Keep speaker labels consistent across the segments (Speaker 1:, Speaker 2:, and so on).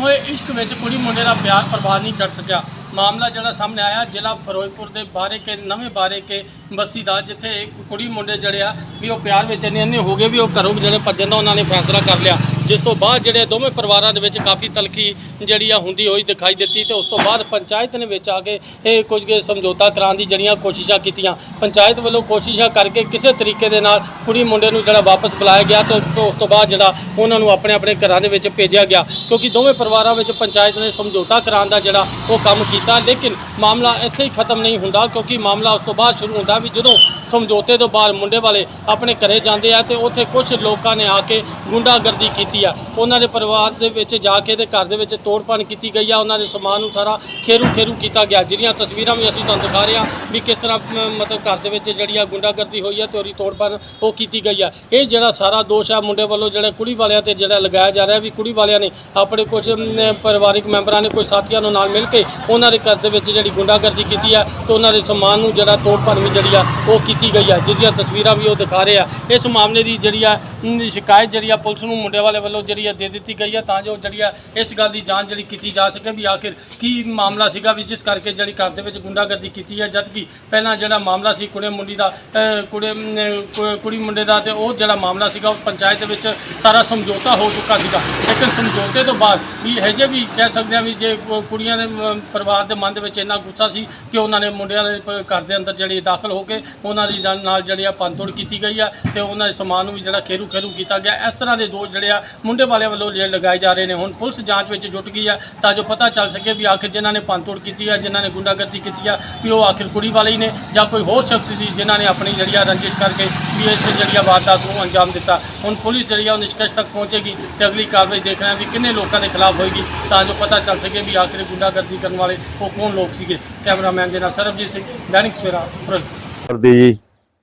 Speaker 1: ਅੰਨੇ ਹੋਏ ਇਸ਼ਕ ਵਿੱਚ ਕੁੜੀ ਮੁੰਡੇ ਦਾ ਪਿਆਰ ਪ੍ਰਵਾਹ ਨਹੀਂ ਚੜ ਸਕਿਆ। ਮਾਮਲਾ ਜਿਹੜਾ ਸਾਹਮਣੇ ਆਇਆ, ਜ਼ਿਲ੍ਹਾ ਫਿਰੋਜ਼ਪੁਰ ਦੇ ਬਾਰੇ ਕੇ ਨਵੇਂ ਬਾਰੇ ਕੇ ਬੱਸੀ ਦਾ, ਜਿੱਥੇ ਇੱਕ ਕੁੜੀ ਮੁੰਡੇ ਜਿਹੜੇ ਆ, ਵੀ ਉਹ ਪਿਆਰ ਵਿੱਚ ਇੰਨੇ ਇੰਨੇ ਹੋ ਗਏ ਵੀ ਉਹ ਘਰੋਂ ਜਿਹੜੇ ਭੱਜਣ ਦਾ ਉਹਨਾਂ ਨੇ ਫੈਸਲਾ ਕਰ ਲਿਆ। ਜਿਸ ਤੋਂ ਬਾਅਦ ਜਿਹੜੇ ਦੋਵੇਂ ਪਰਿਵਾਰਾਂ ਦੇ ਵਿੱਚ ਕਾਫੀ ਤਲਖੀ ਜਿਹੜੀ ਆ ਹੁੰਦੀ ਹੋਈ ਦਿਖਾਈ ਦਿੱਤੀ ਤੇ ਉਸ ਤੋਂ ਬਾਅਦ ਪੰਚਾਇਤ ਨੇ ਵਿੱਚ ਆ ਕੇ ਇਹ ਕੁਝ ਕੁ ਸਮਝੌਤਾ ਕਰਾਉਣ ਦੀ ਜਿਹੜੀਆਂ ਕੋਸ਼ਿਸ਼ਾਂ ਕੀਤੀਆਂ। ਪੰਚਾਇਤ ਵੱਲੋਂ ਕੋਸ਼ਿਸ਼ਾਂ ਕਰਕੇ ਕਿਸੇ ਤਰੀਕੇ ਦੇ ਨਾਲ ਕੁੜੀ ਮੁੰਡੇ ਨੂੰ ਜਿਹੜਾ ਵਾਪਸ ਬੁਲਾਇਆ ਗਿਆ ਤੇ ਉਸ ਤੋਂ ਬਾਅਦ ਜਿਹੜਾ ਉਹਨਾਂ ਨੂੰ ਆਪਣੇ ਆਪਣੇ ਘਰਾਂ ਦੇ ਵਿੱਚ ਭੇਜਿਆ ਗਿਆ। ਕਿਉਂਕਿ ਦੋਵੇਂ ਪਰਿਵਾਰਾਂ ਵਿੱਚ ਪੰਚਾਇਤ ਨੇ ਸਮਝੌਤਾ ਕਰਾਉਣ ਦਾ ਜਿਹੜਾ ਉਹ ਕੰਮ ਕੀਤਾ। ਲੇਕਿਨ ਮਾਮਲਾ ਇੱਥੇ ਹੀ ਖਤਮ ਨਹੀਂ ਹੁੰਦਾ ਕਿਉਂਕਿ ਮਾਮਲਾ ਉਸ ਤੋਂ ਬਾਅਦ ਸ਼ੁਰੂ ਹੁੰਦਾ ਵੀ ਜਦੋਂ ਸਮਝੌਤੇ ਤੋਂ ਬਾਅਦ ਮੁੰਡੇ ਵਾਲੇ ਆਪਣੇ ਘਰੇ ਜਾਂਦੇ ਆ ਤੇ ਉੱਥੇ ਕੁਝ ਲੋਕਾਂ ਨੇ ਆ ਕੇ ਗੁੰਡਾਗਰਦੀ ਕੀਤੀ ਆ। ਉਹਨਾਂ ਦੇ ਪਰਿਵਾਰ ਦੇ ਵਿੱਚ ਜਾ ਕੇ ਤੇ ਘਰ ਦੇ ਵਿੱਚ ਤੋੜਪਾਣ ਕੀਤੀ ਗਈ ਆ। ਉਹਨਾਂ ਦੇ ਸਮਾਨ ਨੂੰ ਸਾਰਾ ਖੇਰੂ ਖੇਰੂ ਕੀਤਾ ਗਿਆ। ਜਿਹੜੀਆਂ ਤਸਵੀਰਾਂ ਵੀ ਅਸੀਂ ਤੁਹਾਨੂੰ ਦਿਖਾ ਰਹੇ ਹਾਂ ਵੀ ਕਿਸ ਤਰ੍ਹਾਂ ਮਤਲਬ ਘਰ ਦੇ ਵਿੱਚ ਜਿਹੜੀ ਆ ਗੁੰਡਾਗਰਦੀ ਹੋਈ ਆ ਤੇ ਉਹਦੀ ਤੋੜਪਾਣ ਉਹ ਕੀਤੀ ਗਈ ਆ। ਇਹ ਜਿਹੜਾ ਸਾਰਾ ਦੋਸ਼ ਆ ਮੁੰਡੇ ਵੱਲੋਂ ਜਿਹੜਾ ਕੁੜੀ ਵਾਲਿਆਂ ਤੇ ਜਿਹੜਾ ਲਗਾਇਆ ਜਾ ਰਿਹਾ ਵੀ ਕੁੜੀ ਵਾਲਿਆਂ ਨੇ ਆਪਣੇ ਕੁਝ ਪਰਿਵਾਰਿਕ ਮੈਂਬਰਾਂ ਨੇ ਕੋਈ ਸਾਥੀਆਂ ਨੂੰ ਨਾਲ ਮਿਲ ਕੇ ਉਹਨਾਂ ਦੇ ਘਰ ਦੇ ਵਿੱਚ ਜਿਹੜੀ ਗੁੰਡਾਗਰਦੀ ਕੀਤੀ ਆ ਤੇ ਉਹਨਾਂ ਦੇ ਸਮਾਨ ਨੂੰ ਜਿਹੜਾ ਤੋੜਪਾਣ ਵੀ ਜਿਹੜੀ ਆ ਉਹ ਕੀਤੀ ਕੀਤੀ ਗਈ ਆ? ਜਿਹਦੀਆਂ ਤਸਵੀਰਾਂ ਵੀ ਉਹ ਦਿਖਾ ਰਹੇ ਆ। ਇਸ ਮਾਮਲੇ ਦੀ ਜਿਹੜੀ ਆ ਸ਼ਿਕਾਇਤ ਜਿਹੜੀ ਆ ਪੁਲਿਸ ਨੂੰ ਮੁੰਡੇ ਵਾਲੇ ਵੱਲੋਂ ਜਿਹੜੀ ਆ ਦੇ ਦਿੱਤੀ ਗਈ ਆ ਤਾਂ ਜੋ ਜਿਹੜੀ ਆ ਇਸ ਗੱਲ ਦੀ ਜਾਂਚ ਜਿਹੜੀ ਕੀਤੀ ਜਾ ਸਕੇ ਵੀ ਆਖਿਰ ਕੀ ਮਾਮਲਾ ਸੀਗਾ ਵੀ ਜਿਸ ਕਰਕੇ ਜਿਹੜੀ ਘਰ ਦੇ ਵਿੱਚ ਗੁੰਡਾਗਰਦੀ ਕੀਤੀ ਹੈ ਜਦਕਿ ਪਹਿਲਾਂ ਜਿਹੜਾ ਮਾਮਲਾ ਸੀ ਕੁੜੇ ਮੁੰਡੀ ਦਾ ਕੁੜੇ ਕੁੜੀ ਮੁੰਡੇ ਦਾ ਤੇ ਉਹ ਜਿਹੜਾ ਮਾਮਲਾ ਸੀਗਾ ਉਹ ਪੰਚਾਇਤ ਦੇ ਵਿੱਚ ਸਾਰਾ ਸਮਝੌਤਾ ਹੋ ਚੁੱਕਾ ਸੀਗਾ। ਲੇਕਿਨ ਸਮਝੌਤੇ ਤੋਂ ਬਾਅਦ ਵੀ ਹਜੇ ਵੀ ਕਹਿ ਸਕਦੇ ਆ ਵੀ ਜੇ ਕੁੜੀਆਂ ਦੇ ਪਰਿਵਾਰ ਦੇ ਮਨ ਦੇ ਵਿੱਚ ਇੰਨਾ ਗੁੱਸਾ ਸੀ ਕਿ ਉਹਨਾਂ ਨੇ ਮੁੰਡਿਆਂ ਦੇ ਘਰ ਦੇ ਅੰਦਰ ਜਿਹੜੀ ਦਾਖਲ ਹੋ ਕੇ ਉਹਨਾਂ ਦੀ ਨਾਲ- ਜਿਹੜੇ ਜਿਹੜੀ ਆ ਪੰਤੋੜ ਕੀਤੀ ਗਈ ਆ ਤੇ ਉਹਨਾਂ ਦੇ ਸਮਾਨ ਨੂੰ ਵੀ ਜਿਹੜਾ ਖੇਰੂ ਖੇਰੂ ਕੀਤਾ ਗਿਆ। ਇਸ ਤਰ੍ਹਾਂ ਦੇ ਦੋਸ਼ ਜਿਹੜੇ ਆ ਮੁੰਡੇ ਵਾਲਿਆਂ ਵੱਲੋਂ ਜਿਹੜੇ ਲਗਾਏ ਜਾ ਰਹੇ ਨੇ। ਹੁਣ ਪੁਲਿਸ ਜਾਂਚ ਵਿੱਚ ਜੁਟ ਗਈ ਆ ਤਾਂ ਜੋ ਪਤਾ ਚੱਲ ਸਕੇ ਵੀ ਆਖਿਰ ਜਿਨ੍ਹਾਂ ਨੇ ਪੰਤੋੜ ਕੀਤੀ ਆ, ਜਿਨ੍ਹਾਂ ਨੇ ਗੁੰਡਾਗਰਦੀ ਕੀਤੀ ਆ, ਵੀ ਉਹ ਆਖਿਰ ਕੁੜੀ ਵਾਲੇ ਹੀ ਨੇ ਜਾਂ ਕੋਈ ਹੋਰ ਸ਼ਖਸ ਸੀ ਜਿਨ੍ਹਾਂ ਨੇ ਆਪਣੀ ਜਿਹੜੀ ਆ ਰੰਜਿਸ਼ ਕਰਕੇ ਵੀ ਇਸ ਜਿਹੜੀ ਆ ਵਾਰਦਾਤ ਨੂੰ ਅੰਜਾਮ ਦਿੱਤਾ। ਹੁਣ ਪੁਲਿਸ ਜਿਹੜੀ ਆ ਉਹ ਨਿਸ਼ਕਸ਼ ਤੱਕ ਪਹੁੰਚੇਗੀ ਤੇ ਅਗਲੀ ਕਾਰਵਾਈ ਦੇਖਣਾ ਹੈ ਵੀ ਕਿੰਨੇ ਲੋਕਾਂ ਦੇ ਖਿਲਾਫ ਹੋਏਗੀ ਤਾਂ ਜੋ ਪਤਾ ਚੱਲ ਸਕੇ ਵੀ ਆਖਿਰ ਗੁੰਡਾਗਰਦੀ ਕਰਨ ਵਾਲੇ ਉਹ ਕੌਣ ਲੋਕ ਸੀਗੇ। ਕੈਮਰਾਮੈਨ ਦੇ ਨਾਲ ਸਰਬਜੀਤ ਸਿੰਘ, ਦੈਨਿਕ ਸਵੇਰਾ, ਫਿਰੋਜ਼ਪੁਰ।
Speaker 2: ਕਰਦੀ ਜੀ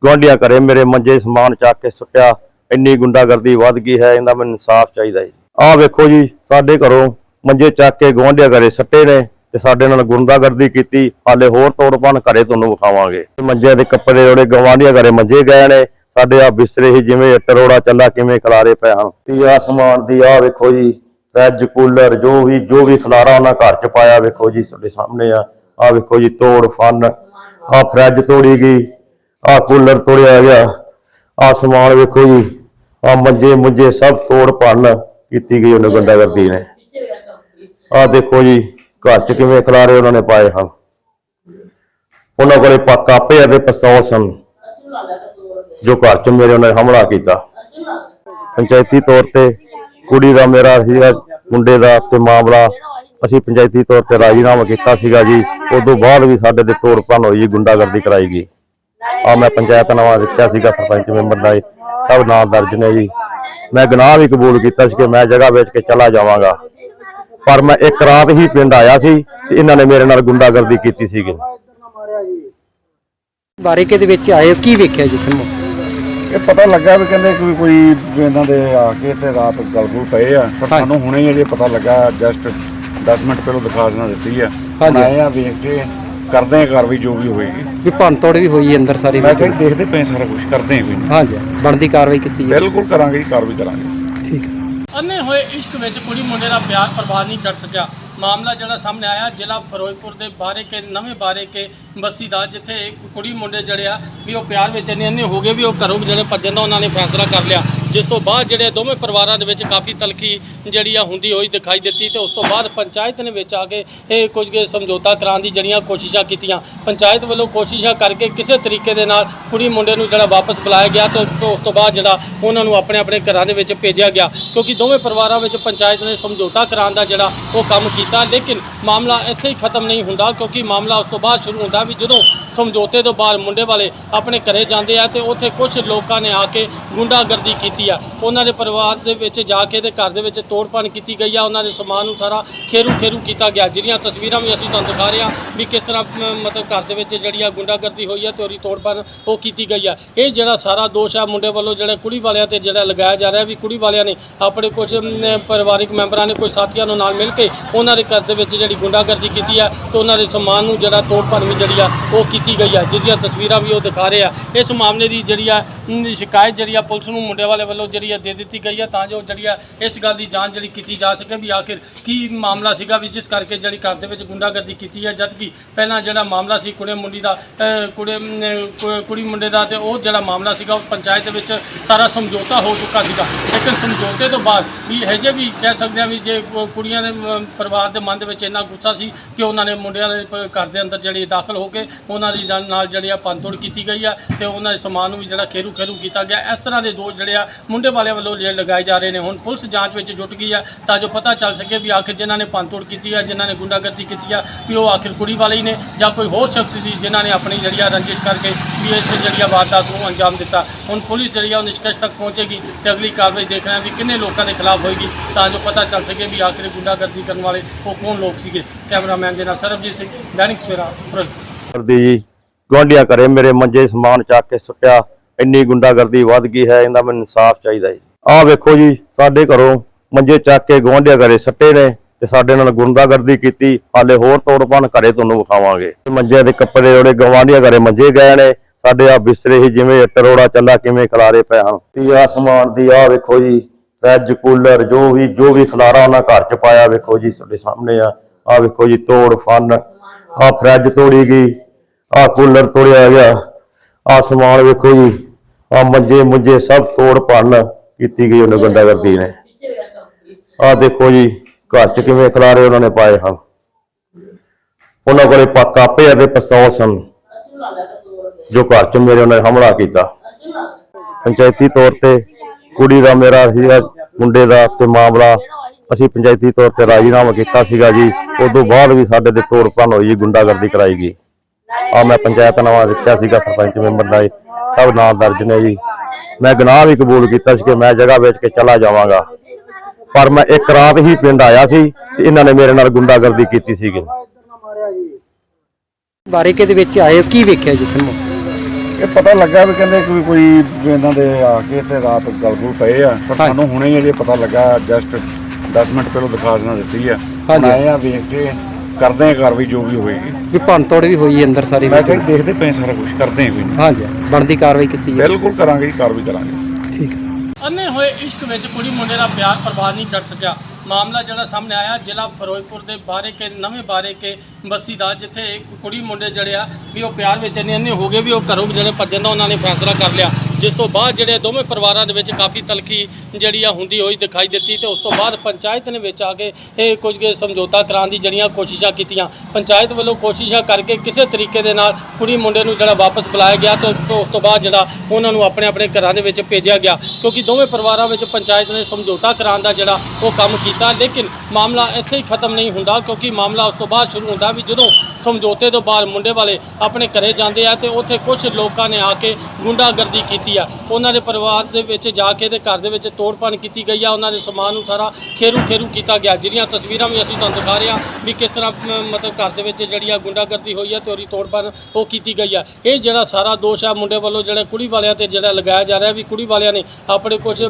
Speaker 2: ਗੁਆਂਢੀਆਂ ਘਰੇ ਮੇਰੇ ਮੰਜੇ ਸਮਾਨ ਚੱਕ ਕੇ ਸੁੱਟਿਆ। ਇੰਨੀ ਗੁੰਡਾਗਰਦੀ ਵੱਧ ਗਈ ਹੈ, ਇਹਦਾ ਮੈਨੂੰ ਇਨਸਾਫ ਚਾਹੀਦਾ ਜੀ। ਆਹ ਵੇਖੋ ਜੀ, ਸਾਡੇ ਘਰੋਂ ਮੰਜੇ ਚੱਕ ਕੇ ਗੁਆਂਢੀਆਂ ਘਰੇ ਸੱਟੇ ਨੇ ਤੇ ਸਾਡੇ ਨਾਲ ਗੁੰਡਾਗਰਦੀ ਕੀਤੀ। ਹਾਲੇ ਹੋਰ ਤੋੜਪਾਨ ਘਰੇ ਤੁਹਾਨੂੰ ਵਿਖਾਵਾਂਗੇ। ਮੰਜੇ ਦੇ ਕੱਪੜੇ ਜਿਹੜੇ ਗੁਆਂਢੀਆਂ ਘਰੇ ਮੰਜੇ ਗਏ ਨੇ। ਸਾਡੇ ਆ ਬਿਸਰੇ ਹੀ ਜਿਵੇਂ ਟਰੋੜਾ ਰੋੜਾ ਚੱਲਾ, ਕਿਵੇਂ ਖਲਾਰੇ ਪਏ ਹਨ। ਤੇ ਆਹ ਸਮਾਨ ਦੀ ਆਹ ਵੇਖੋ ਜੀ, ਫ੍ਰਿਜ, ਕੂਲਰ, ਜੋ ਵੀ ਜੋ ਵੀ ਖਲਾਰਾ ਉਹਨਾਂ ਘਰ ਚ ਪਾਇਆ ਵੇਖੋ ਜੀ ਤੁਹਾਡੇ ਸਾਹਮਣੇ ਆ। ਆਹ ਵੇਖੋ ਜੀ, ਤੋੜ, ਫਨ। ਆਹ ਫ੍ਰਿਜ ਤੋੜੀ ਗਈ। ਆਹ ਕੂਲਰ ਤੋੜਿਆ ਗਿਆ। ਆਹ ਸਮਾਨ ਵੇਖੋ ਜੀ ਆਹ ਮੰਜੇ ਮੁੰਜੇ ਸਭ ਤੋੜ ਭੰਨ ਕੀਤੀ ਗਈ ਉਹਨੇ ਗੁੰਡਾਗਰਦੀ ਨੇ। ਆਹ ਦੇਖੋ ਜੀ, ਘਰ ਚ ਕਿਵੇਂ ਖਲਾਰੇ ਉਹਨਾਂ ਨੇ ਪਾਏ ਹਨ। ਉਹਨਾਂ ਕੋਲੇ ਪਾ ਕਾਪੇ ਅਤੇ ਪਿਸਤੌਲ ਸਨ, ਜੋ ਘਰ ਚ ਮੇਰੇ ਉਹਨਾਂ ਨੇ ਹਮਲਾ ਕੀਤਾ। ਪੰਚਾਇਤੀ ਤੌਰ ਤੇ ਕੁੜੀ ਦਾ ਮੇਰਾ ਸੀਗਾ, ਮੁੰਡੇ ਦਾ ਤੇ ਮਾਮਲਾ, ਅਸੀਂ ਪੰਚਾਇਤੀ ਤੌਰ ਤੇ ਰਾਜੀਨਾਮਾ ਕੀਤਾ ਸੀਗਾ ਜੀ। ਉਸ ਤੋਂ ਬਾਅਦ ਵੀ ਸਾਡੇ ਤੇ ਤੋੜ ਭੰਨ ਹੋਈ ਗੁੰਡਾਗਰਦੀ ਕਰਾਈ ਗਈ। ਆ ਮੈਂ ਪੰਚਾਇਤ ਨਵਾਂ ਰੱਖਿਆ ਸੀਗਾ ਸਰਪੰਚ ਮੈਂਬਰ ਦਾ। ਸਭ ਨਾਂ ਦਰਜ ਨੇ ਜੀ। ਮੈਂ ਗੁਨਾਹ ਵੀ ਕਬੂਲ ਕੀਤਾ ਸੀ ਕਿ ਮੈਂ ਜਗ੍ਹਾ ਵੇਚ ਕੇ ਚਲਾ ਜਾਵਾਂਗਾ। ਪਰ ਮੈਂ ਇੱਕ ਰਾਤ ਹੀ ਪਿੰਡ ਆਇਆ ਸੀ ਤੇ ਇਹਨਾਂ ਨੇ ਮੇਰੇ ਨਾਲ ਗੁੰਡਾਗਰਦੀ ਕੀਤੀ ਸੀਗੀ।
Speaker 3: ਬਾਰੀਕੇ ਦੇ ਵਿੱਚ ਆਏ ਕੀ ਵੇਖਿਆ ਜੀ ਤੁਹਾਨੂੰ
Speaker 4: ਇਹ ਪਤਾ ਲੱਗਾ ਵੀ ਕਹਿੰਦੇ ਕਿ ਕੋਈ ਇਹਨਾਂ ਦੇ ਆ ਕੇ ਤੇ ਰਾਤ ਗਲਗੁਲ ਪਏ ਆ। ਪਰ। ਸਾਨੂੰ ਹੁਣੇ ਹੀ ਅਜੇ ਪਤਾ ਲੱਗਾ ਜਸਟ 10 ਮਿੰਟ ਪਹਿਲਾਂ ਦਿਖਾਸਨਾ ਦਿੱਤੀ ਆ। ਆਏ ਆ ਵੇਖ ਕੇ ਕਰਦੇ ਆ ਕਾਰਵਾਈ ਜੋ ਵੀ ਹੋਏਗੀ।
Speaker 3: ਵੀ ਭੰਨ ਤੋੜ ਵੀ ਹੋਈ ਅੰਦਰ ਸਾਰੀ
Speaker 4: ਮੈਂ ਕਿਹਾ ਦੇਖਦੇ ਪਏ ਸਾਰਾ ਕੁਝ ਕਰਦੇ ਆ ਕੋਈ ਨਹੀਂ।
Speaker 3: ਹਾਂਜੀ ਬਣਦੀ ਕਾਰਵਾਈ ਕੀਤੀ ਹੈ
Speaker 4: ਬਿਲਕੁਲ ਕਰਾਂਗੇ ਜੀ, ਕਾਰਵਾਈ ਕਰਾਂਗੇ।
Speaker 3: ਠੀਕ ਹੈ।
Speaker 1: ਅੰਨੇ ਹੋਏ ਇਸ਼ਕ ਵਿੱਚ ਕੁੜੀ ਮੁੰਡੇ ਦਾ ਪਿਆਰ ਪ੍ਰਵਾਹ ਨਹੀਂ ਚੜ ਸਕਿਆ। ਮਾਮਲਾ ਜਿਹੜਾ ਸਾਹਮਣੇ ਆਇਆ ਜ਼ਿਲ੍ਹਾ ਫਿਰੋਜ਼ਪੁਰ ਦੇ ਬਾਰੇ ਕੇ ਨਵੇਂ ਬਾਰੇ ਕੇ ਬਸਤੀ ਦਾ ਜਿੱਥੇ ਇੱਕ ਕੁੜੀ ਮੁੰਡੇ ਜਿਹੜੇ ਆ ਵੀ ਉਹ ਪਿਆਰ ਵਿੱਚ ਇੰਨੇ ਇੰਨੇ ਹੋ ਗਏ ਵੀ ਉਹ ਘਰੋਂ ਜਿਹੜੇ ਭੱਜਣ ਦਾ ਉਹਨਾਂ ਨੇ ਫੈਸਲਾ ਕਰ ਲਿਆ। ਜਿਸ ਤੋਂ ਬਾਅਦ ਜਿਹੜੇ ਦੋਵੇਂ ਪਰਿਵਾਰਾਂ ਦੇ ਵਿੱਚ ਕਾਫੀ ਤਲਖੀ ਜਿਹੜੀ ਆ ਹੁੰਦੀ ਹੋਈ ਦਿਖਾਈ ਦਿੱਤੀ ਤੇ ਉਸ ਤੋਂ ਬਾਅਦ ਪੰਚਾਇਤ ਨੇ ਵਿੱਚ ਆ ਕੇ ਇਹ ਕੁਝ ਕੁ ਸਮਝੌਤਾ ਕਰਾਉਣ ਦੀ ਜਿਹੜੀਆਂ ਕੋਸ਼ਿਸ਼ਾਂ ਕੀਤੀਆਂ। ਪੰਚਾਇਤ ਵੱਲੋਂ ਕੋਸ਼ਿਸ਼ਾਂ ਕਰਕੇ ਕਿਸੇ ਤਰੀਕੇ ਦੇ ਨਾਲ ਕੁੜੀ ਮੁੰਡੇ ਨੂੰ ਜਿਹੜਾ ਵਾਪਸ ਬੁਲਾਇਆ ਗਿਆ ਤੇ ਉਸ ਤੋਂ ਬਾਅਦ ਜਿਹੜਾ ਉਹਨਾਂ ਨੂੰ ਆਪਣੇ ਆਪਣੇ ਘਰਾਂ ਦੇ ਵਿੱਚ ਭੇਜਿਆ ਗਿਆ। ਕਿਉਂਕਿ ਦੋਵੇਂ ਪਰਿਵਾਰਾਂ ਵਿੱਚ ਪੰਚਾਇਤ ਨੇ ਸਮਝੌਤਾ ਕਰਾਉਣ ਦਾ ਜਿਹੜਾ ਉਹ ਕੰਮ ਕੀਤਾ। ਲੇਕਿਨ ਮਾਮਲਾ ਇੱਥੇ ਹੀ ਖਤਮ ਨਹੀਂ ਹੁੰਦਾ ਕਿਉਂਕਿ ਮਾਮਲਾ ਉਸ ਤੋਂ ਬਾਅਦ ਸ਼ੁਰੂ ਹੁੰਦਾ ਵੀ ਜਦੋਂ ਸਮਝੌਤੇ ਤੋਂ ਬਾਅਦ ਮੁੰਡੇ ਵਾਲੇ ਆਪਣੇ ਘਰੇ ਜਾਂਦੇ ਆ ਤੇ ਉੱਥੇ ਕੁਝ ਲੋਕਾਂ ਨੇ ਆ ਕੇ ਗੁੰਡਾਗਰਦੀ ਕੀਤੀ ਆ। ਉਹਨਾਂ ਦੇ ਪਰਿਵਾਰ ਦੇ ਵਿੱਚ ਜਾ ਕੇ ਤੇ ਘਰ ਦੇ ਵਿੱਚ ਤੋੜਪਾਣ ਕੀਤੀ ਗਈ ਆ। ਉਹਨਾਂ ਦੇ ਸਮਾਨ ਨੂੰ ਸਾਰਾ ਖੇਰੂ ਖੇਰੂ ਕੀਤਾ ਗਿਆ। ਜਿਹੜੀਆਂ ਤਸਵੀਰਾਂ ਵੀ ਅਸੀਂ ਤੁਹਾਨੂੰ ਦਿਖਾ ਰਹੇ ਹਾਂ ਵੀ ਕਿਸ ਤਰ੍ਹਾਂ ਮਤਲਬ ਘਰ ਦੇ ਵਿੱਚ ਜਿਹੜੀ ਆ ਗੁੰਡਾਗਰਦੀ ਹੋਈ ਆ ਤੇ ਉਹਦੀ ਤੋੜਪਾਣ ਉਹ ਕੀਤੀ ਗਈ ਆ। ਇਹ ਜਿਹੜਾ ਸਾਰਾ ਦੋਸ਼ ਆ ਮੁੰਡੇ ਵੱਲੋਂ ਜਿਹੜਾ ਕੁੜੀ ਵਾਲਿਆਂ ਤੇ ਜਿਹੜਾ ਲਗਾਇਆ ਜਾ ਰਿਹਾ ਵੀ ਕੁੜੀ ਵਾਲਿਆਂ ਨੇ ਆਪਣੇ ਕੁਝ ਅਮ, ਪਰਿਵਾਰਿਕ ਮੈਂਬਰਾਂ ਨੇ ਕੋਈ ਸਾਥੀਆਂ ਨੂੰ ਨਾਲ ਮਿਲ ਕੇ ਉਹਨਾਂ ਦੇ ਘਰ ਦੇ ਵਿੱਚ ਜਿਹੜੀ ਗੁੰਡਾਗਰਦੀ ਕੀਤੀ ਆ ਤੇ ਉਹਨਾਂ ਦੇ ਸਮਾਨ ਨੂੰ ਜਿਹੜਾ ਤੋੜਪਾਣ ਵੀ ਜਿਹੜੀ ਆ ਉਹ ਕੀਤੀ ਕੀਤੀ ਗਈ ਹੈ ਜਿਹਦੀਆਂ ਤਸਵੀਰਾਂ ਵੀ ਉਹ ਦਿਖਾ ਰਹੇ ਆ। ਇਸ ਮਾਮਲੇ ਦੀ ਜਿਹੜੀ ਆ ਸ਼ਿਕਾਇਤ ਜਿਹੜੀ ਆ ਪੁਲਿਸ ਨੂੰ ਮੁੰਡੇ ਵਾਲੇ ਵੱਲੋਂ ਜਿਹੜੀ ਆ ਦੇ ਦਿੱਤੀ ਗਈ ਹੈ ਤਾਂ ਜੋ ਜਿਹੜੀ ਆ ਇਸ ਗੱਲ ਦੀ ਜਾਂਚ ਜਿਹੜੀ ਕੀਤੀ ਜਾ ਸਕੇ ਵੀ ਆਖਿਰ ਕੀ ਮਾਮਲਾ ਸੀਗਾ ਵੀ ਜਿਸ ਕਰਕੇ ਜਿਹੜੀ ਘਰ ਦੇ ਵਿੱਚ ਗੁੰਡਾਗਰਦੀ ਕੀਤੀ ਹੈ ਜਦਕਿ ਪਹਿਲਾਂ ਜਿਹੜਾ ਮਾਮਲਾ ਸੀ ਕੁੜੇ ਮੁੰਡੀ ਦਾ ਕੁੜੇ ਕੁੜੀ ਮੁੰਡੇ ਦਾ ਤੇ ਉਹ ਜਿਹੜਾ ਮਾਮਲਾ ਸੀਗਾ ਉਹ ਪੰਚਾਇਤ ਦੇ ਵਿੱਚ ਸਾਰਾ ਸਮਝੌਤਾ ਹੋ ਚੁੱਕਾ ਸੀਗਾ। ਲੇਕਿਨ ਸਮਝੌਤੇ ਤੋਂ ਬਾਅਦ ਵੀ ਹਜੇ ਵੀ ਕਹਿ ਸਕਦੇ ਹਾਂ ਵੀ ਜੇ ਕੁੜੀਆਂ ਦੇ ਪਰਿਵਾਰ ਦੇ ਮਨ ਦੇ ਵਿੱਚ ਇੰਨਾ ਗੁੱਸਾ ਸੀ ਕਿ ਉਹਨਾਂ ਨੇ ਮੁੰਡਿਆਂ ਦੇ ਘਰ ਦੇ ਅੰਦਰ ਜਿਹੜੀ ਦਾਖਲ ਹੋ ਕੇ ਉਹਨਾਂ ਉਹਨਾਂ ਦੀ ਨਾਲ- ਨਾਲ ਜਿਹੜੀ ਆ ਪੰਤੋੜ ਕੀਤੀ ਗਈ ਆ ਤੇ ਉਹਨਾਂ ਦੇ ਸਮਾਨ ਨੂੰ ਵੀ ਜਿਹੜਾ ਖੇਰੂ ਖੇਰੂ ਕੀਤਾ ਗਿਆ। ਇਸ ਤਰ੍ਹਾਂ ਦੇ ਦੋਸ਼ ਜਿਹੜੇ ਆ ਮੁੰਡੇ ਵਾਲਿਆਂ ਵੱਲੋਂ ਜਿਹੜੇ ਲਗਾਏ ਜਾ ਰਹੇ ਨੇ। ਹੁਣ ਪੁਲਿਸ ਜਾਂਚ ਵਿੱਚ ਜੁਟ ਗਈ ਆ ਤਾਂ ਜੋ ਪਤਾ ਚੱਲ ਸਕੇ ਵੀ ਆਖਿਰ ਜਿਨ੍ਹਾਂ ਨੇ ਪੰਤੋੜ ਕੀਤੀ ਆ, ਜਿਨ੍ਹਾਂ ਨੇ ਗੁੰਡਾਗਰਦੀ ਕੀਤੀ ਆ, ਵੀ ਉਹ ਆਖਿਰ ਕੁੜੀ ਵਾਲੇ ਹੀ ਨੇ ਜਾਂ ਕੋਈ ਹੋਰ ਸ਼ਖਸ ਸੀ ਜਿਨ੍ਹਾਂ ਨੇ ਆਪਣੀ ਜਿਹੜੀ ਆ ਰੰਜਿਸ਼ ਕਰਕੇ ਵੀ ਇਸ ਜਿਹੜੀ ਆ ਵਾਰਦਾਤ ਨੂੰ ਅੰਜਾਮ ਦਿੱਤਾ। ਹੁਣ ਪੁਲਿਸ ਜਿਹੜੀ ਆ ਉਹ ਨਿਸ਼ਕਸ਼ ਤੱਕ ਪਹੁੰਚੇਗੀ ਤੇ ਅਗਲੀ ਕਾਰਵਾਈ ਦੇਖਣਾ ਹੈ ਵੀ ਕਿੰਨੇ ਲੋਕਾਂ ਦੇ ਖਿਲਾਫ ਹੋਏਗੀ ਤਾਂ ਜੋ ਪਤਾ ਚੱਲ ਸਕੇ ਵੀ ਆਖਿਰ ਗੁੰਡਾਗਰਦੀ ਕਰਨ ਵਾਲੇ ਉਹ ਕੌਣ ਲੋਕ ਸੀਗੇ। ਕੈਮਰਾਮੈਨ ਦੇ ਨਾਲ ਸਰਬਜੀਤ ਸਿੰਘ, ਦੈਨਿਕ ਸਵੇਰਾ ਫਿਰੋਜ਼ਪੁਰ
Speaker 2: ਕਰਦੀ ਜੀ। ਗੁਆਂਢੀਆਂ ਘਰੇ ਮੇਰੇ ਮੰਜੇ ਸਮਾਨ ਚੱਕ ਕੇ ਸੁੱਟਿਆ। ਇੰਨੀ ਗੁੰਡਾਗਰਦੀ ਵੱਧ ਗਈ ਹੈ, ਇਹਦਾ ਮੈਨੂੰ ਇਨਸਾਫ ਚਾਹੀਦਾ ਜੀ। ਆਹ ਵੇਖੋ ਜੀ, ਸਾਡੇ ਘਰੋਂ ਮੰਜੇ ਚੱਕ ਕੇ ਗੁਆਂਢੀਆਂ ਕਰੇ ਸੱਟੇ ਨੇ ਤੇ ਸਾਡੇ ਨਾਲ ਗੁੰਡਾਗਰਦੀ ਕੀਤੀ। ਹਾਲੇ ਹੋਰ ਤੋੜਪਾਨ ਘਰੇ ਤੁਹਾਨੂੰ ਵਿਖਾਵਾਂਗੇ। ਮੰਜੇ ਦੇ ਕੱਪੜੇ ਜਿਹੜੇ ਗੁਆਂਢੀਆਂ ਘਰੇ ਮੰਜੇ ਗਏ ਨੇ, ਸਾਡੇ ਆ ਬਿਸਰੇ ਹੀ ਜਿਵੇਂ ਟਰੋੜਾ ਚੱਲਾ, ਕਿਵੇਂ ਖਲਾਰੇ ਪਏ ਹਨ। ਤੇ ਆਹ ਸਮਾਨ ਦੀ ਆਹ ਵੇਖੋ ਜੀ, ਫ੍ਰਿਜ, ਕੂਲਰ, ਜੋ ਵੀ ਜੋ ਵੀ ਖਲਾਰਾ ਉਹਨਾਂ ਘਰ ਚ ਪਾਇਆ ਵੇਖੋ ਜੀ, ਤੁਹਾਡੇ ਸਾਹਮਣੇ ਆ। ਆਹ ਵੇਖੋ ਜੀ, ਤੋੜ, ਫਨ ਆਹ ਫ੍ਰਿਜ ਤੋੜੀ ਗਈ, ਆਹ ਕੂਲਰ ਤੋੜਿਆ ਗਿਆ, ਆਹ ਸਮਾਨ ਵੇਖੋ ਜੀ, ਆਹ ਮੰਜੇ ਮੁੰਜੇ ਸਭ ਤੋੜ ਭੰਨ ਕੀਤੀ ਗਈ ਉਹਨੇ ਗੁੰਡਾਗਰਦੀ ਨੇ। ਆਹ ਦੇਖੋ ਜੀ, ਘਰ ਚ ਕਿਵੇਂ ਖਲਾਰੇ ਉਹਨਾਂ ਨੇ ਪਾਏ ਹਨ। ਉਹਨਾਂ ਕੋਲੇ ਪਾ ਕਾਪੇ ਅਤੇ ਪਿਸਤੌਲ ਸਨ, ਜੋ ਘਰ ਚ ਮੇਰੇ ਉਹਨਾਂ ਨੇ ਹਮਲਾ ਕੀਤਾ। ਪੰਚਾਇਤੀ ਤੌਰ ਤੇ ਕੁੜੀ ਦਾ ਮੇਰਾ ਸੀਗਾ, ਮੁੰਡੇ ਦਾ ਤੇ ਮਾਮਲਾ ਅਸੀਂ ਪੰਚਾਇਤੀ ਤੌਰ ਤੇ ਰਾਜੀਨਾਮਾ ਕੀਤਾ ਸੀਗਾ ਜੀ ਉਸ ਤੋਂ ਬਾਅਦ ਵੀ ਸਾਡੇ ਤੇ ਤੋੜ ਭੰਨ ਹੋਈ ਜੀ ਗੁੰਡਾਗਰਦੀ ਕਰਾਈ ਗਈ ਆ ਮੈਂ ਪੰਚਾਇਤ ਨਾਮਾ ਲਿਖਿਆ ਸੀਗਾ ਸਰਪੰਚ ਮੈਂਬਰ ਦਾ। ਸਭ ਨਾਂ ਦਰਜ ਨੇ ਜੀ ਮੈਂ ਗੁਨਾਹ ਵੀ ਕਬੂਲ ਕੀਤਾ ਸੀ ਕਿ ਮੈਂ ਜਗ੍ਹਾ ਵੇਚ ਕੇ ਚਲਾ ਜਾਵਾਂਗਾ ਪਰ ਮੈਂ ਇੱਕ ਰਾਤ ਹੀ ਪਿੰਡ ਆਇਆ ਸੀ ਤੇ ਇਹਨਾਂ ਨੇ ਮੇਰੇ ਨਾਲ ਗੁੰਡਾਗਰਦੀ ਕੀਤੀ ਸੀਗੀ
Speaker 3: ਬਾਰੀਕੇ ਦੇ ਵਿੱਚ ਆਏ ਕੀ ਵੇਖਿਆ ਜਿੱਥੇ ਮੌਕੇ?
Speaker 4: ਇਹ ਪਤਾ ਲੱਗਾ ਵੀ ਕਹਿੰਦੇ ਕਿ ਕੋਈ ਇਹਨਾਂ ਦੇ ਆ ਕੇ ਤੇ ਰਾਤ ਗਲਗੁਲ ਪਏ ਆ ਪਰ। ਸਾਨੂੰ ਹੁਣੇ ਇਹ ਪਤਾ ਲੱਗਾ ਜਸਟ 10 ਮਿੰਟ ਪਹਿਲਾਂ ਦਿਖਾਸਣਾ ਦਿੱਤੀ ਆ।
Speaker 3: ਹਾਂਜੀ।
Speaker 4: ਹੁਣ ਆਏ ਆ ਵੇਖ ਕੇ ਕਰਦੇ ਆ ਕਾਰਵਾਈ ਜੋ ਵੀ ਹੋਏਗੀ।
Speaker 3: ਵੀ ਭੰਨ ਤੋੜ ਵੀ ਹੋਈ ਅੰਦਰ ਸਾਰੀ
Speaker 4: ਮੈਂ ਕਿਹਾ ਦੇਖਦੇ ਪਏ ਸਾਰਾ ਕੁਝ ਕਰਦੇ ਆ ਕੋਈ ਨਹੀਂ
Speaker 3: ਹਾਂਜੀ ਬਣਦੀ ਕਾਰਵਾਈ ਕੀਤੀ ਜੀ
Speaker 4: ਬਿਲਕੁਲ ਕਰਾਂਗੇ ਜੀ, ਕਾਰਵਾਈ ਕਰਾਂਗੇ।
Speaker 3: ਠੀਕ ਹੈ।
Speaker 1: ਅੰਨੇ ਹੋਏ ਇਸ਼ਕ ਵਿੱਚ ਕੁੜੀ ਮੁੰਡੇ ਦਾ ਪਿਆਰ ਪਰਵਾਹ ਨਹੀਂ ਚੜ ਸਕਿਆ। ਮਾਮਲਾ ਜਿਹੜਾ ਸਾਹਮਣੇ ਆਇਆ ਜ਼ਿਲ੍ਹਾ ਫਿਰੋਜ਼ਪੁਰ ਦੇ ਬਾਰੇ ਕੇ ਨਵੇਂ ਬਾਰੇ ਕੇ ਬਸਤੀ ਦਾ ਜਿੱਥੇ ਇੱਕ ਕੁੜੀ ਮੁੰਡੇ ਜਿਹੜੇ ਆ ਵੀ ਉਹ ਪਿਆਰ ਵਿੱਚ ਇੰਨੇ ਇੰਨੇ ਹੋ ਗਏ ਵੀ ਉਹ ਘਰੋਂ ਜਿਹੜੇ ਭੱਜਣ ਦਾ ਉਹਨਾਂ ਨੇ ਫੈਸਲਾ ਕਰ ਲਿਆ। ਜਿਸ ਤੋਂ ਬਾਅਦ ਜਿਹੜੇ ਦੋਵੇਂ ਪਰਿਵਾਰਾਂ ਦੇ ਵਿੱਚ ਕਾਫੀ ਤਲਖੀ ਜਿਹੜੀ ਆ ਹੁੰਦੀ ਹੋਈ ਦਿਖਾਈ ਦਿੱਤੀ ਤੇ ਉਸ ਤੋਂ ਬਾਅਦ ਪੰਚਾਇਤ ਨੇ ਵਿੱਚ ਆ ਕੇ ਇਹ ਕੁਝ ਕੁ ਸਮਝੌਤਾ ਕਰਾਉਣ ਦੀ ਜਿਹੜੀਆਂ ਕੋਸ਼ਿਸ਼ਾਂ ਕੀਤੀਆਂ। ਪੰਚਾਇਤ ਵੱਲੋਂ ਕੋਸ਼ਿਸ਼ਾਂ ਕਰਕੇ ਕਿਸੇ ਤਰੀਕੇ ਦੇ ਨਾਲ ਕੁੜੀ ਮੁੰਡੇ ਨੂੰ ਜਿਹੜਾ ਵਾਪਸ ਬੁਲਾਇਆ ਗਿਆ ਤੇ ਉਸ ਤੋਂ ਬਾਅਦ ਜਿਹੜਾ ਉਹਨਾਂ ਨੂੰ ਆਪਣੇ ਆਪਣੇ ਘਰਾਂ ਦੇ ਵਿੱਚ ਭੇਜਿਆ ਗਿਆ। ਕਿਉਂਕਿ ਦੋਵੇਂ ਪਰਿਵਾਰਾਂ ਵਿੱਚ ਪੰਚਾਇਤ ਨੇ ਸਮਝੌਤਾ ਕਰਾਉਣ ਦਾ ਜਿਹੜਾ ਉਹ ਕੰਮ ਕੀਤਾ। ਲੇਕਿਨ ਮਾਮਲਾ ਇੱਥੇ ਹੀ ਖਤਮ ਨਹੀਂ ਹੁੰਦਾ ਕਿਉਂਕਿ ਮਾਮਲਾ ਉਸ ਤੋਂ ਬਾਅਦ ਸ਼ੁਰੂ ਹੁੰਦਾ ਵੀ ਜਦੋਂ ਸਮਝੌਤੇ ਤੋਂ ਬਾਅਦ ਮੁੰਡੇ ਵਾਲੇ ਆਪਣੇ ਘਰੇ ਜਾਂਦੇ ਆ ਤੇ ਉੱਥੇ ਕੁਝ ਲੋਕਾਂ ਨੇ ਆ ਕੇ ਗੁੰਡਾਗਰਦੀ ਕੀਤੀ ਆ। ਉਹਨਾਂ ਦੇ ਪਰਿਵਾਰ ਦੇ ਵਿੱਚ ਜਾ ਕੇ ਤੇ ਘਰ ਦੇ ਵਿੱਚ ਤੋੜਪਾਨ ਕੀਤੀ ਗਈ ਆ। ਉਹਨਾਂ ਦੇ ਸਮਾਨ ਨੂੰ ਸਾਰਾ ਖੇਰੂ ਖੇਰੂ ਕੀਤਾ ਗਿਆ। ਜਿਹੜੀਆਂ ਤਸਵੀਰਾਂ ਵੀ ਅਸੀਂ ਤੁਹਾਨੂੰ ਦਿਖਾ ਰਹੇ ਹਾਂ ਵੀ ਕਿਸ ਤਰ੍ਹਾਂ ਮਤਲਬ ਘਰ ਦੇ ਵਿੱਚ ਜਿਹੜੀ ਆ ਗੁੰਡਾਗਰਦੀ ਹੋਈ ਆ ਤੇ ਉਹਦੀ ਤੋੜਪਾਨ ਉਹ ਕੀਤੀ ਗਈ ਆ। ਇਹ ਜਿਹੜਾ ਸਾਰਾ ਦੋਸ਼ ਆ ਮੁੰਡੇ ਵੱਲੋਂ ਜਿਹੜਾ ਕੁੜੀ ਵਾਲਿਆਂ ਤੇ ਜਿਹੜਾ ਲਗਾਇਆ ਜਾ ਰਿਹਾ ਵੀ ਕੁੜੀ ਵਾਲਿਆਂ ਨੇ ਆਪਣੇ ਕੁਝ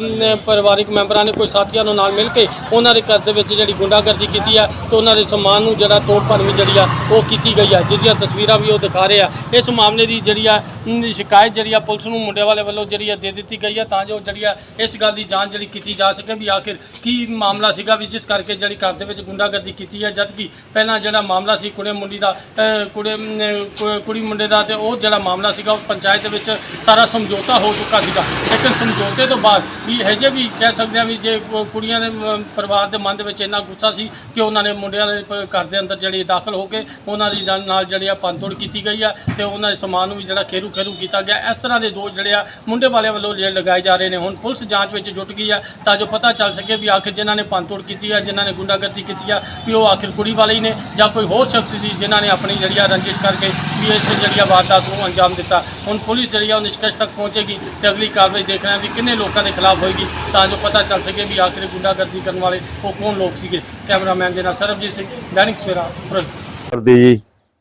Speaker 1: ਪਰਿਵਾਰਿਕ ਮੈਂਬਰਾਂ ਨੇ, ਕੋਈ ਸਾਥੀਆਂ ਨੂੰ ਨਾਲ ਮਿਲ ਕੇ ਉਹਨਾਂ ਦੇ ਘਰ ਦੇ ਵਿੱਚ ਜਿਹੜੀ ਗੁੰਡਾਗਰਦੀ ਕੀਤੀ ਆ ਤੇ ਉਹਨਾਂ ਦੇ ਸਮਾਨ ਨੂੰ ਜਿਹੜਾ ਤੋੜਪਾਨ ਵੀ ਜਿਹੜੀ ਆ ਉਹ ਕੀਤੀ ਗਈ ਆ ਜਿਹਦੀਆਂ ਤਸਵੀਰਾਂ ਵੀ ਉਹ ਦਿਖਾ ਰਹੇ ਆ। ਇਸ ਮਾਮਲੇ ਦੀ ਜਿਹੜੀ ਆ ਅਮ, ਸ਼ਿਕਾਇਤ ਜਿਹੜੀ ਆ ਪੁਲਿਸ ਨੂੰ ਮੁੰਡੇ ਵਾਲੇ ਵੱਲੋਂ ਜਿਹੜੀ ਆ ਦੇ ਦਿੱਤੀ ਗਈ ਆ ਤਾਂ ਜੋ ਜਿਹੜੀ ਆ ਇਸ ਗੱਲ ਦੀ ਜਾਂਚ ਜਿਹੜੀ ਕੀਤੀ ਜਾ ਸਕੇ ਵੀ ਆਖਿਰ ਕੀ ਮਾਮਲਾ ਸੀਗਾ ਵੀ ਜਿਸ ਕਰਕੇ ਜਿਹੜੀ ਘਰ ਦੇ ਵਿੱਚ ਗੁੰਡਾਗਰਦੀ ਕੀਤੀ ਹੈ ਜਦ ਕਿ ਪਹਿਲਾਂ ਜਿਹੜਾ ਮਾਮਲਾ ਸੀ ਕੁੜੇ ਮੁੰਡੀ ਦਾ ਅ, ਕੁੜੇ ਅਮ, ਕੁ- ਕੁੜੀ ਮੁੰਡੇ ਦਾ ਤੇ ਉਹ ਜਿਹੜਾ ਮਾਮਲਾ ਸੀਗਾ ਉਹ ਪੰਚਾਇਤ ਦੇ ਵਿੱਚ ਸਾਰਾ ਸਮਝੌਤਾ ਹੋ ਚੁੱਕਾ ਸੀਗਾ। ਲੇਕਿਨ ਸਮਝੌਤੇ ਤੋਂ ਬਾਅਦ ਵੀ ਹਜੇ ਵੀ ਕਹਿ ਸਕਦੇ ਹਾਂ ਵੀ ਜੇ ਕੋ- ਕੁੜੀਆਂ ਦੇ ਅਮ, ਪਰਿਵਾਰ ਦੇ ਮਨ ਦੇ ਵਿੱਚ ਇੰਨਾ ਗੁੱਸਾ ਸੀ ਕਿ ਉਹਨਾਂ ਨੇ ਮੁੰਡਿਆਂ ਦੇ ਪ- ਘਰ ਦੇ ਅੰਦਰ ਜਿਹੜੀ ਦਾਖਲ ਹੋ ਕੇ ਉਹਨਾਂ ਦੀ ਨਾਲ- ਨਾਲ ਜਿਹੜੀ ਆ ਪੰਤੋੜ ਕੀਤੀ ਗਈ ਆ ਤੇ ਉਹਨਾਂ ਦੇ ਸਮਾਨ ਨੂੰ ਵੀ ਜਿਹੜਾ ਖੇਰੂ ਖੇਰੂ ਕੀਤਾ ਗਿਆ। ਇਸ ਤਰ੍ਹਾਂ ਦੇ ਦੋਸ਼ ਜਿਹੜੇ ਆ ਮੁੰਡੇ ਵਾਲਿਆਂ ਵੱਲੋਂ ਜਿਹੜੇ ਲਗਾਏ ਜਾ ਰਹੇ ਨੇ। ਹੁਣ ਪੁਲਿਸ ਜਾਂਚ ਵਿੱਚ ਜੁਟ ਗਈ ਆ ਤਾਂ ਜੋ ਪਤਾ ਚੱਲ ਸਕੇ ਵੀ ਆਖਿਰ ਜਿਨ੍ਹਾਂ ਨੇ ਪੰਤੋੜ ਕੀਤੀ ਆ, ਜਿਨ੍ਹਾਂ ਨੇ ਗੁੰਡਾਗਰਦੀ ਕੀਤੀ ਆ, ਵੀ ਉਹ ਆਖਿਰ ਕੁੜੀ ਵਾਲੇ ਹੀ ਨੇ ਜਾਂ ਕੋਈ ਹੋਰ ਸ਼ਖਸ ਸੀ ਜਿਨ੍ਹਾਂ ਨੇ ਆਪਣੀ ਜਿਹੜੀ ਆ ਰੰਜਿਸ਼ ਕਰਕੇ ਵੀ ਇਸ ਜਿਹੜੀ ਆ ਵਾਰਦਾਤ ਨੂੰ ਅੰਜਾਮ ਦਿੱਤਾ। ਹੁਣ ਪੁਲਿਸ ਜਿਹੜੀ ਆ ਉਹ ਨਿਸ਼ਕਸ਼ ਤੱਕ ਪਹੁੰਚੇਗੀ ਤੇ ਅਗਲੀ ਕਾਰਵਾਈ ਦੇਖਣਾ ਹੈ ਵੀ ਕਿੰਨੇ ਲੋਕਾਂ ਦੇ ਖਿਲਾਫ ਹੋਏਗੀ ਤਾਂ ਜੋ ਪਤਾ ਚੱਲ ਸਕੇ ਵੀ ਆਖਿਰ ਗੁੰਡਾਗਰਦੀ ਕਰਨ ਵਾਲੇ ਉਹ ਕੌਣ ਲੋਕ ਸੀਗੇ। ਕੈਮਰਾਮੈਨ ਦੇ ਨਾਲ ਸਰਬਜੀਤ ਸਿੰਘ, ਦੈਨਿਕ ਸਵੇਰਾ, ਫਿਰੋਜ਼ਪੁਰ।
Speaker 2: ਕਰਦੀ ਜੀ।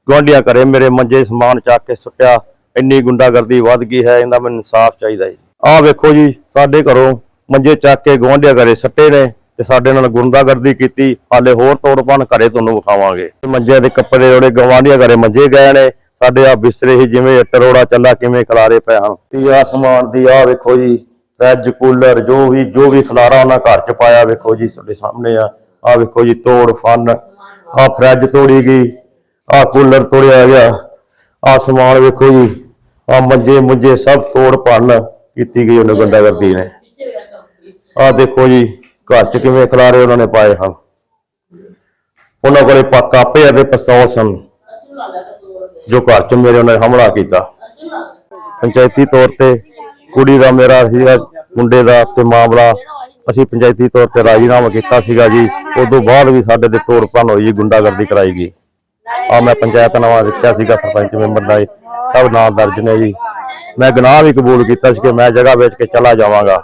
Speaker 2: ਗੁਆਂਢੀਆਂ ਘਰੇ ਮੇਰੇ ਮੰਜੇ ਸਮਾਨ ਚੱਕ ਕੇ ਸੁੱਟਿਆ। ਇੰਨੀ ਗੁੰਡਾਗਰਦੀ ਵੱਧ ਗਈ ਹੈ, ਇਹਦਾ ਮੈਨੂੰ ਇਨਸਾਫ ਚਾਹੀਦਾ ਜੀ। ਆਹ ਵੇਖੋ ਜੀ, ਸਾਡੇ ਘਰੋਂ ਮੰਜੇ ਚੱਕ ਕੇ ਗੁਆਂਢੀਆਂ ਘਰੇ ਸੱਟੇ ਨੇ ਤੇ ਸਾਡੇ ਨਾਲ ਗੁੰਡਾਗਰਦੀ ਕੀਤੀ। ਹਾਲੇ ਹੋਰ ਤੋੜਪਾਨ ਘਰੇ ਤੁਹਾਨੂੰ ਵਿਖਾਵਾਂਗੇ। ਮੰਜੇ ਦੇ ਕੱਪੜੇ ਜਿਹੜੇ ਗੁਆਂਢੀਆਂ ਘਰੇ ਮੰਜੇ ਗਏ ਨੇ, ਸਾਡੇ ਆ ਬਿਸਰੇ ਹੀ ਜਿਵੇਂ ਟਰੋੜਾ ਚੱਲਾ, ਕਿਵੇਂ ਖਲਾਰੇ ਪਏ ਹਨ। ਤੇ ਆ ਸਮਾਨ ਦੀ ਆ ਵੇਖੋ ਜੀ, ਫ੍ਰਿਜ, ਕੂਲਰ, ਜੋ ਵੀ ਜੋ ਵੀ ਖਲਾਰਾ ਉਹਨਾਂ ਘਰ ਚ ਪਾਇਆ ਵੇਖੋ ਜੀ, ਤੁਹਾਡੇ ਸਾਹਮਣੇ ਆ। ਆ ਵੇਖੋ ਜੀ ਤੋੜ ਫਨ ਆ ਫ੍ਰਿਜ ਤੋੜੀ ਗਈ, ਆ ਕੂਲਰ ਤੋੜਿਆ ਗਿਆ, ਆ ਸਮਾਨ ਵੇਖੋ ਜੀ, ਆ ਮੰਜੇ ਮੁੰਜੇ ਸਭ ਤੋੜ ਭੰਨ ਕੀਤੀ ਗਈ ਉਹਨੇ ਗੁੰਡਾਗਰਦੀ ਨੇ। ਆ ਦੇਖੋ ਜੀ, ਘਰ ਚ ਕਿਵੇਂ ਖਲਾਰੇ ਉਹਨਾਂ ਨੇ ਪਾਏ ਹਨ। ਉਹਨਾਂ ਕੋਲੇ ਪੱਕਾ ਪਿਆ ਤੇ ਪਿਸਤੌਲ ਸਨ, ਜੋ ਘਰ ਚ ਮੇਰੇ ਉਹਨਾਂ ਨੇ ਹਮਲਾ ਕੀਤਾ। ਪੰਚਾਇਤੀ ਤੌਰ ਤੇ ਕੁੜੀ ਦਾ ਮੇਰਾ ਸੀਗਾ, ਮੁੰਡੇ ਦਾ ਤੇ ਮਾਮਲਾ ਅਸੀਂ ਪੰਚਾਇਤੀ ਤੌਰ ਤੇ ਰਾਜੀਨਾਮਾ ਕੀਤਾ ਸੀਗਾ ਜੀ ਉਸ ਤੋਂ ਬਾਅਦ ਵੀ ਸਾਡੇ ਤੇ ਤੋੜ ਭੰਨ ਹੋਈ ਗੁੰਡਾਗਰਦੀ ਕਰਾਈ ਗਈ। ਆ ਮੈਂ ਪੰਚਾਇਤ ਨਵਾਂ ਲਿਖਿਆ ਸੀਗਾ ਸਰਪੰਚ ਮੈਂਬਰ ਦਾ। ਸਭ ਨਾਂ ਦਰਜ ਨੇ ਜੀ। ਮੈਂ ਗੁਨਾਹ ਵੀ ਕਬੂਲ ਕੀਤਾ ਸੀ ਕਿ ਮੈਂ ਜਗ੍ਹਾ ਵੇਚ ਕੇ ਚਲਾ ਜਾਵਾਂਗਾ।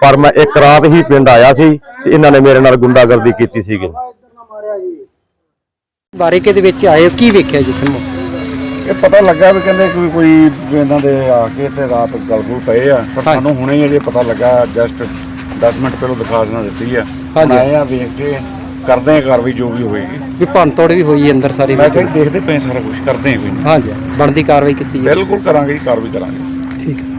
Speaker 2: ਪਰ ਮੈਂ ਇੱਕ ਰਾਤ ਹੀ ਪਿੰਡ ਆਇਆ ਸੀ ਤੇ ਇਹਨਾਂ ਨੇ ਮੇਰੇ ਨਾਲ ਗੁੰਡਾਗਰਦੀ ਕੀਤੀ ਸੀਗੀ।
Speaker 3: ਬਾਰੀਕੇ ਦੇ ਵਿੱਚ ਆਏ ਕੀ ਵੇਖਿਆ ਜਿੱਥੇ ਮੌਕੇ
Speaker 4: ਇਹ ਪਤਾ ਲੱਗਾ ਵੀ ਕਹਿੰਦੇ ਕੋਈ ਵੀ ਇਹਨਾਂ ਦੇ ਆ ਕੇ ਤੇ ਰਾਤ ਗਲਗਲ ਪਏ ਆ ਪਰ ਸਾਨੂੰ ਹੁਣੇ ਹੀ ਅਜੇ ਪਤਾ ਲੱਗਾ ਜਸਟ 10 ਮਿੰਟ ਪਹਿਲਾਂ ਦਿਖਾਸਣਾ ਦਿੱਤੀ ਆ।
Speaker 3: ਹਾਂਜੀ।
Speaker 4: ਮੈਂ ਆ ਵੇਖ ਕੇ ਕਰਦੇ ਆ ਕਾਰਵਾਈ ਜੋ ਵੀ ਹੋਏਗੀ।
Speaker 3: ਵੀ ਭੰਨ ਤੋੜ ਵੀ ਹੋਈ ਹੈ ਅੰਦਰ ਸਾਰੀ
Speaker 4: ਮੈਂ ਕਿਹਾ ਦੇਖਦੇ ਪਏ ਸਾਰਾ ਕੁਝ ਕਰਦੇ ਆ ਕੋਈ ਨਹੀਂ।
Speaker 3: ਹਾਂਜੀ ਬਣਦੀ ਕਾਰਵਾਈ ਕੀਤੀ
Speaker 4: ਬਿਲਕੁਲ ਕਰਾਂਗੇ ਜੀ, ਕਾਰਵਾਈ ਕਰਾਂਗੇ।
Speaker 3: ਠੀਕ ਹੈ